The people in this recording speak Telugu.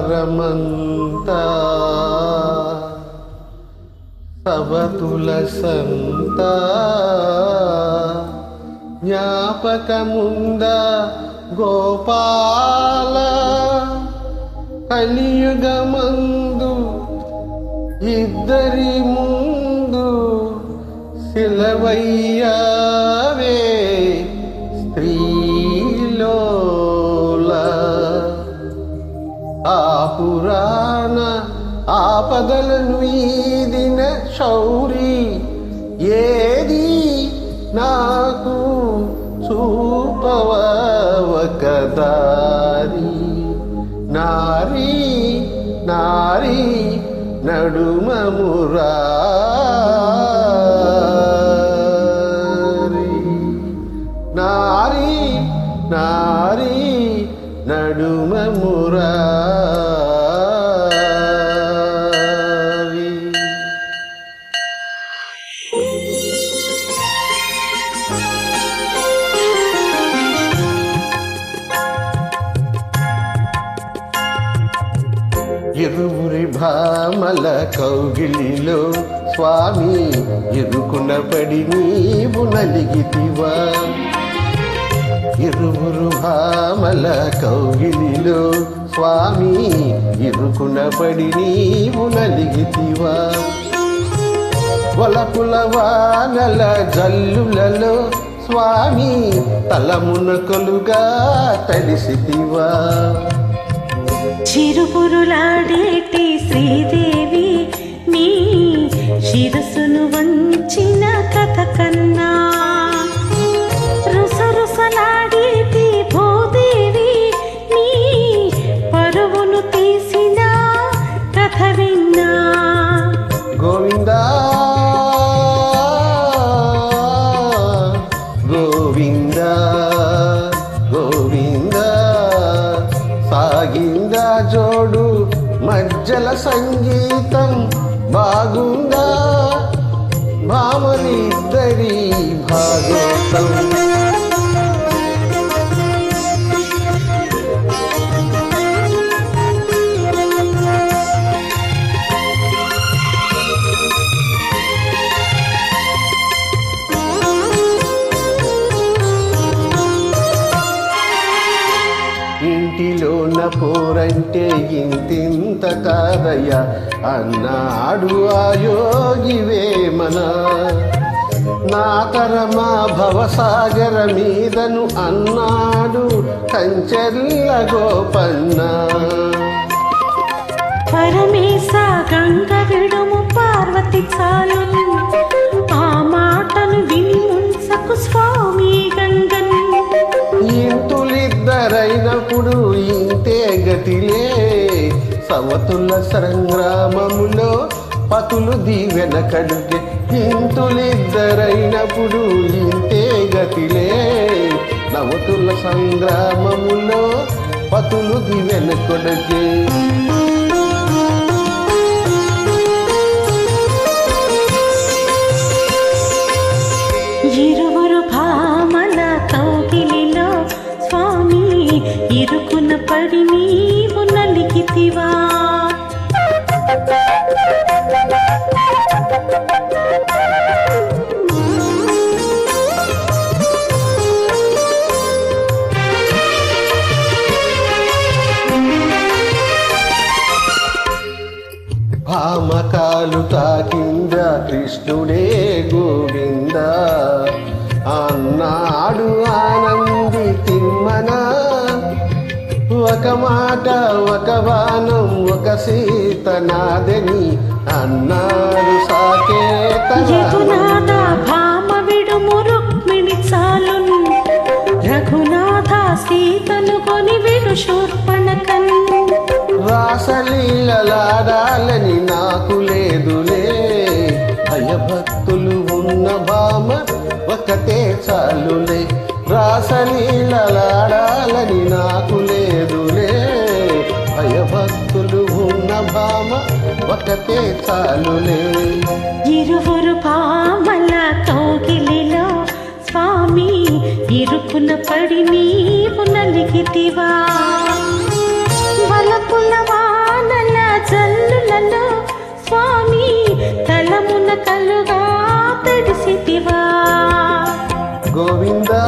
ద్వాపరమంతా సవతుల సంత జ్ఞాపకముంద గోపాల కలియుగమందు ఇద్దరి ముందు సిలవయ్యా ఆపదలను ఈదిన శౌరి ఏది నాకు చూపవ ఒక దారి నారీ నారీ నడుమమురారి. నారీ నారీ నడుమమురారి భామల కౌగిలిలో స్వామి ఇరుకున పడి నీవు నలిగితివా. ఇరువురు భామల కౌగిలిలో స్వామి ఇరుకున పడి నీవు నలిగితివా. వలపుల వానల జల్లులలో స్వామి తలమునకలుగా తడిసితివా. చిరుపురులాడేటి శ్రీదేవి జీవితం బాగుందా? భామలిద్దరి భాగవతం ఇంటిలోన పోరంటే ఇంతింత కాదయ్య. అన్నాడు ఆ యోగి వేమన. నా తరమా భవసాగర మీదను అన్నాడు కంచెల్ల గోపన్న. పరమేశ గంగ విడుము పార్వతి చాలు ఆ మాటను విని ముంసకు స్వామి గంగన్. ఇంతులిద్దరైనప్పుడు ఇంతే గతిలే సవతుల సంగ్రామములో పతులు దీవెన కడుగే ఇంతులిద్దరైనప్పుడు ఇంతే గతిలే. నవతుల సంగ్రామములో పతులు దీవెన కొడుకే ఇరువురు భామ ఇరుకున పడి నీవు నలిగితివా? భామకాలు తాకింద కృష్ణుడే గోవింద? మాట ఒక వానం ఒక సీత నాదని అన్నాడు సాకేత భామ విడుము రుక్మిణి చాలున్. రఘునాథ సీతను కొని విడు శూర్పణకన్ రాసలీలలాడాలని నాకు లేదులే. భయభక్తులు ఉన్న భామ ఒకటే చాలులే. రాసలీలలాడాలని నాకు లేదులే ఒకతే చాలులే. ఇరువురు పామల తోగిలిలో స్వామి ఇరుకున పడి నీవు నలిగితివా? వలపుల వానల జల్లులలో స్వామి తలమున కలుగా తడిసితివా? గోవిందా